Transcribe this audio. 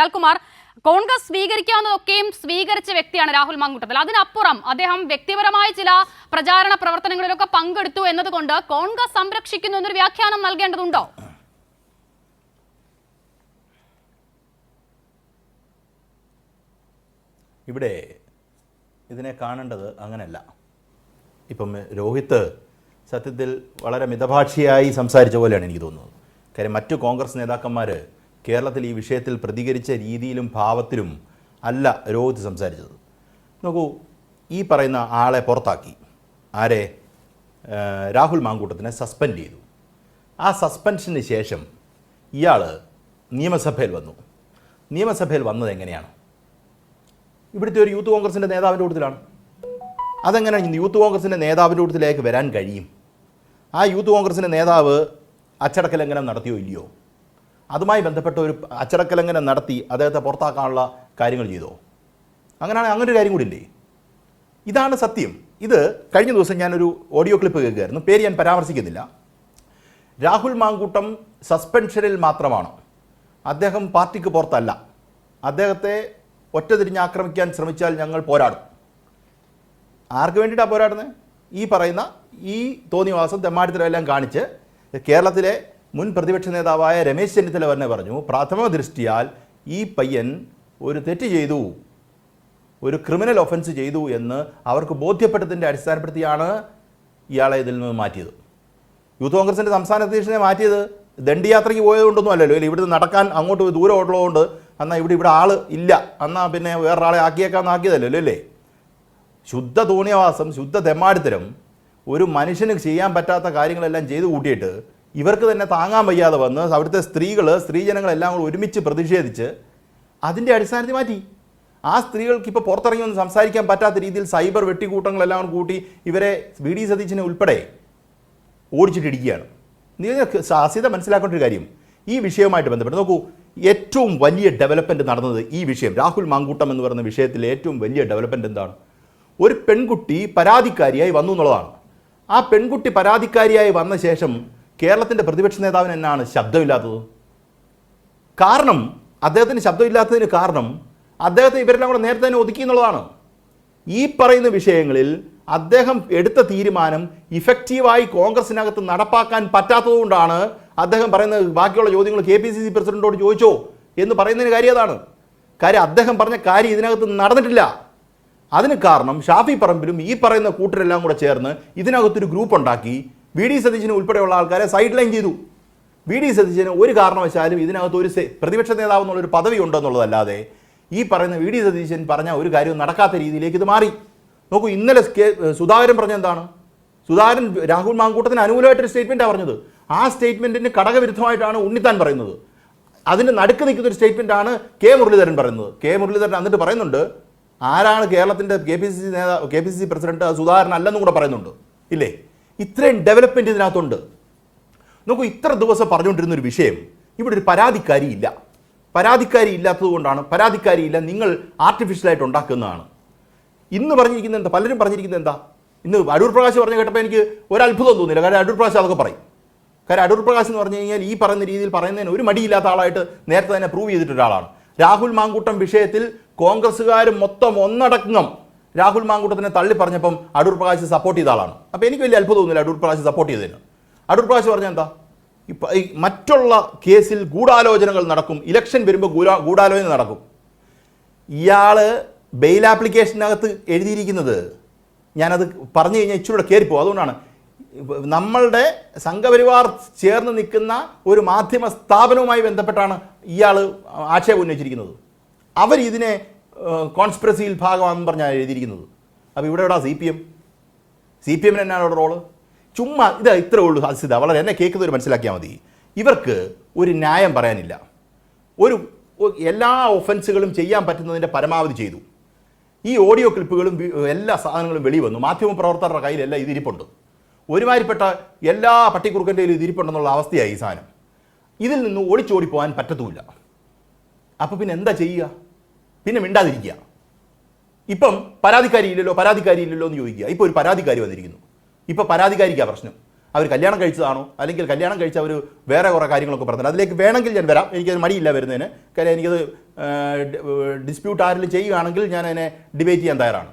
ലാൽകുമാർ കോൺഗ്രസ് സ്വീകരിക്കാവുന്നതൊക്കെയും സ്വീകരിച്ച വ്യക്തിയാണ് രാഹുൽ മാങ്കൂട്ടത്തിൽ. അതിനപ്പുറം അദ്ദേഹം വ്യക്തിപരമായ ചില പ്രചാരണ പ്രവർത്തനങ്ങളിലൊക്കെ പങ്കെടുത്തു എന്നതുകൊണ്ട് കോൺഗ്രസ് സംരക്ഷിക്കുന്നു എന്നൊരു വ്യാഖ്യാനം നൽകേണ്ടതുണ്ടോ? ഇവിടെ ഇതിനെ കാണേണ്ടത് അങ്ങനെയല്ല ഇപ്പം രോഹിത് സത്യത്തിൽ വളരെ മിതഭാഷിയായി സംസാരിച്ച പോലെയാണ് എനിക്ക് തോന്നുന്നത്. കാര്യം മറ്റു കോൺഗ്രസ് നേതാക്കന്മാർ കേരളത്തിൽ ഈ വിഷയത്തിൽ പ്രതികരിച്ച രീതിയിലും ഭാവത്തിലും അല്ല രോഹിത് സംസാരിച്ചത്. നോക്കൂ ഈ പറയുന്ന ആളെ പുറത്താക്കി. ആരെ? രാഹുൽ മാങ്കൂട്ടത്തിനെ സസ്പെൻഡ് ചെയ്തു. ആ സസ്പെൻഷന് ശേഷം ഇയാൾ നിയമസഭയിൽ വന്നു. നിയമസഭയിൽ വന്നത് എങ്ങനെയാണ്? ഇവിടുത്തെ ഒരു യൂത്ത് കോൺഗ്രസിന്റെ നേതാവിന്റെ കൂട്ടത്തിലാണ്. അതെങ്ങനെ യൂത്ത് കോൺഗ്രസിന്റെ നേതാവിന്റെ കൂട്ടത്തിലേക്ക് വരാൻ കഴിയും? ആ യൂത്ത് കോൺഗ്രസിന്റെ നേതാവ് അച്ചടക്ക ലംഘനം നടത്തിയോ ഇല്ലയോ? അതുമായി ബന്ധപ്പെട്ട ഒരു അച്ചടക്കലങ്ങനെ നടത്തി അദ്ദേഹത്തെ പുറത്താക്കാനുള്ള കാര്യങ്ങൾ ചെയ്തോ? അങ്ങനെയാണ് അങ്ങനെ ഒരു കാര്യം കൂടി ഇല്ലേ? ഇതാണ് സത്യം. ഇത് കഴിഞ്ഞ ദിവസം ഞാനൊരു ഓഡിയോ ക്ലിപ്പ് കേൾക്കുകയായിരുന്നു. പേര് ഞാൻ പരാമർശിക്കുന്നില്ല. രാഹുൽ മാങ്കൂട്ടം സസ്പെൻഷനിൽ മാത്രമാണ്. അദ്ദേഹം പാർട്ടിക്ക് പുറത്തല്ല. അദ്ദേഹത്തെ ഒറ്റ തിരിഞ്ഞ് ആക്രമിക്കാൻ ശ്രമിച്ചാൽ ഞങ്ങൾ പോരാടും. ആർക്ക് വേണ്ടിയിട്ടാണ് പോരാടുന്നത് ഈ പറയുന്ന ഈ തോന്നിവാസം തെമ്മാടിത്തരം എല്ലാം കാണിച്ച് കേരളത്തിലെ മുൻ പ്രതിപക്ഷ നേതാവായ രമേശ് ചെന്നിത്തല തന്നെ പറഞ്ഞു പ്രാഥമ ദൃഷ്ടിയാൽ ഈ പയ്യൻ ഒരു തെറ്റ് ചെയ്തു ഒരു ക്രിമിനൽ ഒഫൻസ് ചെയ്തു എന്ന് അവർക്ക് ബോധ്യപ്പെട്ടതിന്റെ അടിസ്ഥാനപ്പെടുത്തിയാണ് ഇയാളെ ഇതിൽ നിന്ന് മാറ്റിയത്. യൂത്ത് കോൺഗ്രസിന്റെ സംസ്ഥാന അധ്യക്ഷനെ മാറ്റിയത് ദണ്ഡിയാത്രയ്ക്ക് പോയതുകൊണ്ടൊന്നും അല്ലല്ലോ. ഇല്ല ഇവിടുന്ന് നടക്കാൻ അങ്ങോട്ട് ദൂരം ഉള്ളതുകൊണ്ട് എന്നാൽ ഇവിടെ ഇവിടെ ആൾ ഇല്ല. എന്നാൽ പിന്നെ വേറൊരാളെ ആക്കിയേക്കാന്ന് ആക്കിയതല്ലോ? അല്ലേ? ശുദ്ധ തോന്നിയവാസം ശുദ്ധ തെമ്മാടിത്തരം ഒരു മനുഷ്യന് ചെയ്യാൻ പറ്റാത്ത കാര്യങ്ങളെല്ലാം ചെയ്തു കൂട്ടിയിട്ട് ഇവർക്ക് തന്നെ താങ്ങാൻ വയ്യാതെ വന്ന് അവിടുത്തെ സ്ത്രീകൾ സ്ത്രീജനങ്ങളെല്ലാം കൂടി ഒരുമിച്ച് പ്രതിഷേധിച്ച് അതിന്റെ അടിസ്ഥാനത്തിൽ മാറ്റി. ആ സ്ത്രീകൾക്ക് ഇപ്പോൾ പുറത്തിറങ്ങി ഒന്ന് സംസാരിക്കാൻ പറ്റാത്ത രീതിയിൽ സൈബർ വെട്ടിക്കൂട്ടങ്ങളെല്ലാം കൂടി കൂട്ടി ഇവരെ വി ഡി സതീശനെ ഉൾപ്പെടെ ഓടിച്ചിട്ടിരിക്കുകയാണ്. നിങ്ങൾ സാധ്യത മനസ്സിലാക്കേണ്ട ഒരു കാര്യം ഈ വിഷയവുമായിട്ട് ബന്ധപ്പെട്ട് നോക്കൂ. ഏറ്റവും വലിയ ഡെവലപ്മെന്റ് നടന്നത് ഈ വിഷയം രാഹുൽ മാങ്കൂട്ടം എന്ന് പറയുന്ന വിഷയത്തിൽ ഏറ്റവും വലിയ ഡെവലപ്മെന്റ് എന്താണ്? ഒരു പെൺകുട്ടി പരാതിക്കാരിയായി വന്നു എന്നുള്ളതാണ്. ആ പെൺകുട്ടി പരാതിക്കാരിയായി വന്ന ശേഷം കേരളത്തിന്റെ പ്രതിപക്ഷ നേതാവിന് എന്നാണ് ശബ്ദമില്ലാത്തത്? കാരണം അദ്ദേഹത്തിന് ശബ്ദമില്ലാത്തതിന് കാരണം അദ്ദേഹത്തെ ഇവരെല്ലാം കൂടെ നേരത്തെ തന്നെ ഒതുക്കി എന്നുള്ളതാണ്. ഈ പറയുന്ന വിഷയങ്ങളിൽ അദ്ദേഹം എടുത്ത തീരുമാനം ഇഫക്റ്റീവായി കോൺഗ്രസിനകത്ത് നടപ്പാക്കാൻ പറ്റാത്തതുകൊണ്ടാണ് അദ്ദേഹം പറയുന്ന ബാക്കിയുള്ള ചോദ്യങ്ങൾ കെ പി സി സി പ്രസിഡന്റോട് ചോദിച്ചോ എന്ന് പറയുന്നതിന് കാര്യം അതാണ്. കാര്യം അദ്ദേഹം പറഞ്ഞ കാര്യം ഇതിനകത്ത് നടന്നിട്ടില്ല. അതിന് കാരണം ഷാഫി പറമ്പിലും ഈ പറയുന്ന കൂട്ടരെല്ലാം കൂടെ ചേർന്ന് ഇതിനകത്തൊരു ഗ്രൂപ്പ് ഉണ്ടാക്കി വി ഡി സതീശന് ഉൾപ്പെടെയുള്ള ആൾക്കാരെ സൈഡ് ലൈൻ ചെയ്തു. വി ഡി സതീശന് ഒരു കാരണവശാലും ഇതിനകത്ത് ഒരു പ്രതിപക്ഷ നേതാവ് എന്നുള്ളൊരു പദവി ഉണ്ടെന്നുള്ളതല്ലാതെ ഈ പറയുന്ന വി ഡി സതീശൻ പറഞ്ഞ ഒരു കാര്യവും നടക്കാത്ത രീതിയിലേക്ക് ഇത് മാറി. നോക്കൂ ഇന്നലെ സുധാകരൻ പറഞ്ഞ എന്താണ്? സുധാകരൻ രാഹുൽ മാങ്കൂട്ടത്തിന് അനുകൂലമായിട്ടൊരു സ്റ്റേറ്റ്മെന്റാണ് പറഞ്ഞത്. ആ സ്റ്റേറ്റ്മെന്റിന് ഘടകവിരുദ്ധമായിട്ടാണ് ഉണ്ണിത്താൻ പറയുന്നത്. അതിന് നടുക്ക് നിൽക്കുന്ന ഒരു സ്റ്റേറ്റ്മെന്റാണ് കെ മുരളീധരൻ പറയുന്നത്. കെ മുരളീധരൻ എന്നിട്ട് പറയുന്നുണ്ട് ആരാണ് കേരളത്തിന്റെ കെ പി സി സി നേതാവ് K P C C president? Sudhakaran അല്ലെന്നും കൂടെ പറയുന്നുണ്ട്. ഇല്ലേ? ഇത്രയും ഡെവലപ്മെന്റ് ഇതിനകത്തുണ്ട്. നോക്കൂ ഇത്ര ദിവസം പറഞ്ഞുകൊണ്ടിരുന്ന ഒരു വിഷയം ഇവിടെ ഒരു പരാതിക്കാരി ഇല്ല. പരാതിക്കാരി ഇല്ലാത്തത് കൊണ്ടാണ് പരാതിക്കാരി ഇല്ല നിങ്ങൾ ആർട്ടിഫിഷ്യലായിട്ട് ഉണ്ടാക്കുന്നതാണ്. ഇന്ന് പറഞ്ഞിരിക്കുന്നത് എന്താ? പലരും പറഞ്ഞിരിക്കുന്നത് എന്താ? ഇന്ന് അടൂർ പ്രകാശ് പറഞ്ഞു കേട്ടപ്പോൾ എനിക്ക് ഒരു അത്ഭുതം തോന്നിയില്ല. കാരണം അടൂർ പ്രകാശ് അതൊക്കെ പറയും. കാരണം അടൂർ പ്രകാശ് എന്ന് പറഞ്ഞു കഴിഞ്ഞാൽ ഈ പറയുന്ന രീതിയിൽ പറയുന്നതിന് ഒരു മടിയില്ലാത്ത ആളായിട്ട് നേരത്തെ തന്നെ പ്രൂവ് ചെയ്തിട്ടൊരാളാണ്. രാഹുൽ മാങ്കൂട്ടം വിഷയത്തിൽ കോൺഗ്രസ്സുകാർ മൊത്തം ഒന്നടക്കം രാഹുൽ മാങ്കൂട്ടത്തിനെ തള്ളി പറഞ്ഞപ്പം അടൂർ പ്രകാശ് സപ്പോർട്ട് ചെയ്ത ആളാണ്. അപ്പോൾ എനിക്ക് വലിയ അത്ഭുതം ഒന്നുമില്ല അടൂർ പ്രകാശ് സപ്പോർട്ട് ചെയ്തതിന്. അടൂർ പ്രകാശ് പറഞ്ഞ എന്താ? ഇപ്പം ഈ മറ്റുള്ള കേസിൽ ഗൂഢാലോചനകൾ നടക്കും. ഇലക്ഷൻ വരുമ്പോൾ ഗൂഢാ ഗൂഢാലോചന നടക്കും. ഇയാൾ ബെയിൽ ആപ്ലിക്കേഷനകത്ത് എഴുതിയിരിക്കുന്നത് ഞാനത് പറഞ്ഞു കഴിഞ്ഞാൽ ഇച്ചിരൂടെ കയറിപ്പോകും അതുകൊണ്ടാണ് നമ്മളുടെ സംഘപരിവാർ ചേർന്ന് നിൽക്കുന്ന ഒരു മാധ്യമ സ്ഥാപനവുമായി ബന്ധപ്പെട്ടാണ് ഇയാൾ ആക്ഷേപം ഉന്നയിച്ചിരിക്കുന്നത്. അവർ ഇതിനെ കോൺസ്പിറസിയിൽ ഭാഗമാണെന്ന് പറഞ്ഞാണ് എഴുതിയിരിക്കുന്നത്. അപ്പോൾ ഇവിടെ എവിടെ C P M? C P എമ്മിന് എന്നാണ് അവിടെ റോൾ ചുമ്മാ ഇത് ഇത്രേ ഉള്ളൂ സാധ്യത വളരെ എന്നെ കേൾക്കുന്നവർ മനസ്സിലാക്കിയാൽ മതി. ഇവർക്ക് ഒരു ന്യായം പറയാനില്ല. ഒരു എല്ലാ ഒഫൻസുകളും ചെയ്യാൻ പറ്റുന്നതിന്റെ പരമാവധി ചെയ്തു. ഈ ഓഡിയോ ക്ലിപ്പുകളും എല്ലാ സാധനങ്ങളും വെളി വന്നു. മാധ്യമ പ്രവർത്തകരുടെ കയ്യിലെല്ലാം ഇതിരിപ്പുണ്ട് ഒരുമാതിരിപ്പെട്ട എല്ലാ പട്ടിക്കുറുക്കന്റെയിലും ഇതിരിപ്പുണ്ടെന്നുള്ള അവസ്ഥയായി ഈ സാധനം. ഇതിൽ നിന്ന് ഓടിച്ചോടി പോകാൻ പറ്റത്തുമില്ല അപ്പോൾ പിന്നെ എന്താ ചെയ്യുക? പിന്നെ മിണ്ടാതിരിക്കുക. ഇപ്പം പരാതിക്കാരി ഇല്ലല്ലോ പരാതിക്കാരി ഇല്ലല്ലോ എന്ന് ചോദിക്കുക. ഇപ്പോൾ ഒരു പരാതിക്കാരി വന്നിരിക്കുന്നു. ഇപ്പോൾ പരാതിക്കാരിക്കാ പ്രശ്നം. അവർ കല്യാണം കഴിച്ചതാണോ? അല്ലെങ്കിൽ കല്യാണം കഴിച്ച അവർ വേറെ കുറേ കാര്യങ്ങളൊക്കെ പറഞ്ഞത് അതിലേക്ക് വേണമെങ്കിൽ ഞാൻ വരാം. എനിക്കത് മടിയില്ല വരുന്നതിന്. കാര്യം എനിക്കത് ഡിസ്പ്യൂട്ട് ആരെങ്കിലും ചെയ്യുകയാണെങ്കിൽ ഞാൻ അതിനെ ഡിബേറ്റ് ചെയ്യാൻ തയ്യാറാണ്.